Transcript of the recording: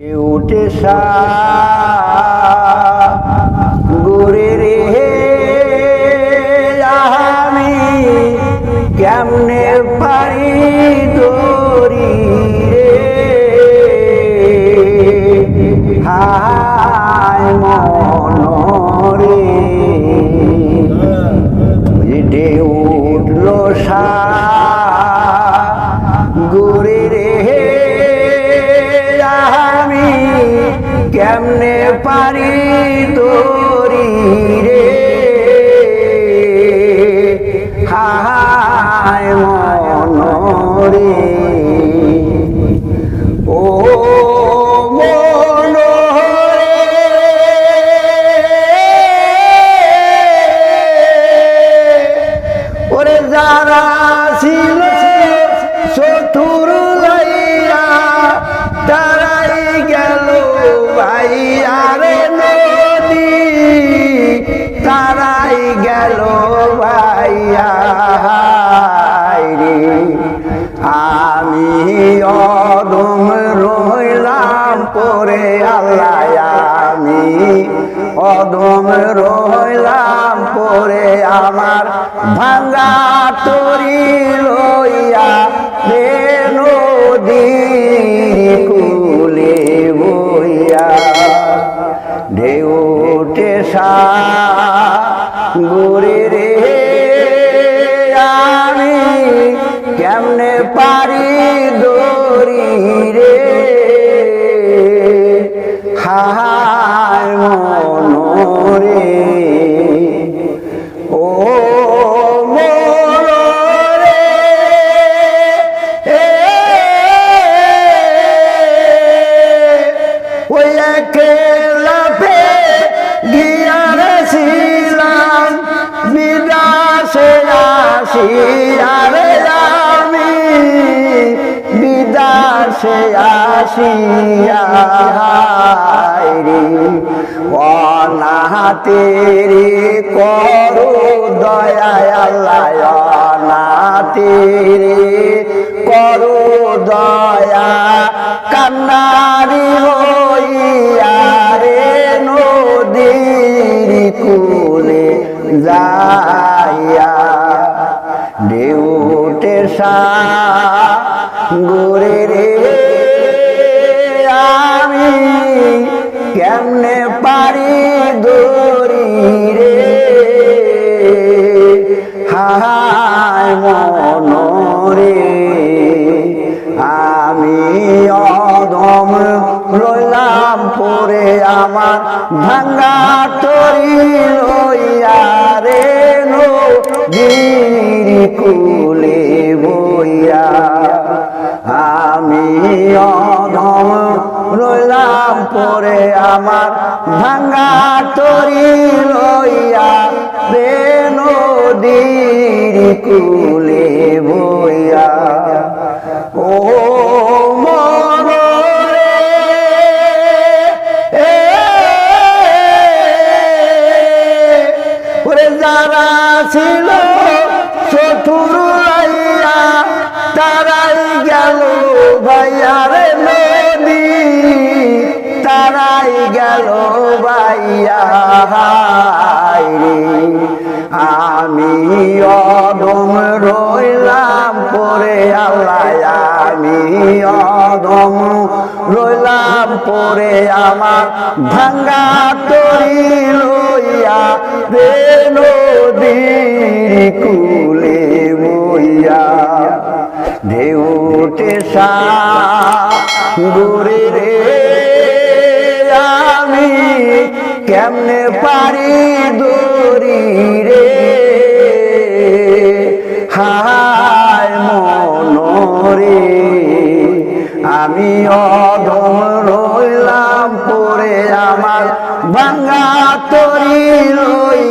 উঠে গুরে রে আমি কেমনে পারি দরি রে? হায় মন রে। যে উঠল সা গুরে যারা ছিল চতুর লাইয়া, তারাই গেল ভাইয়া রে নদী, তারাই গেল ভাইয়া আমি অদম রইলাম পরে আল্লাহ। আমি অদম রইলাম পরে আমার ভাঙ্গা তরি লইয়া রে নদীর কুলে বইয়া। ঢেউটে সা গুরে রে আমি কেমনে পারি দরি রে? হায় মন আসিয়ারে আমি বিদাসে আসিয়া অনাহাতেরি করো দয়া আল্লাহ অনাহাতেরি করো দয়া কান্নারি হইয়া সা গোরে রে। আমি কেমনে পারি দরি রে? হায় মন রে। আমি অদম রইলাম পরে আমার ভাঙ্গা তরি লইয়া রে নদীর কুলে। বইয়া আমি অদম রইলাম পরে আমার ভাঙ্গা তরি লইয়া রে নদীর কুলে বইয়া। ও যারা ছিল চতুর রে। আমি অদম রইলাম পরে আল্লাহ, আমি অদম রইলাম পরে আমার ভাঙ্গা তরি লইয়া রে নদীর কুলে বইয়া। ঢেউটে সা গুরে কেমনে পারি দৌড়ি রে? হায় মন রে আমি অধম রইলাম পরে আমার ভাঙ্গা তরি লইয়া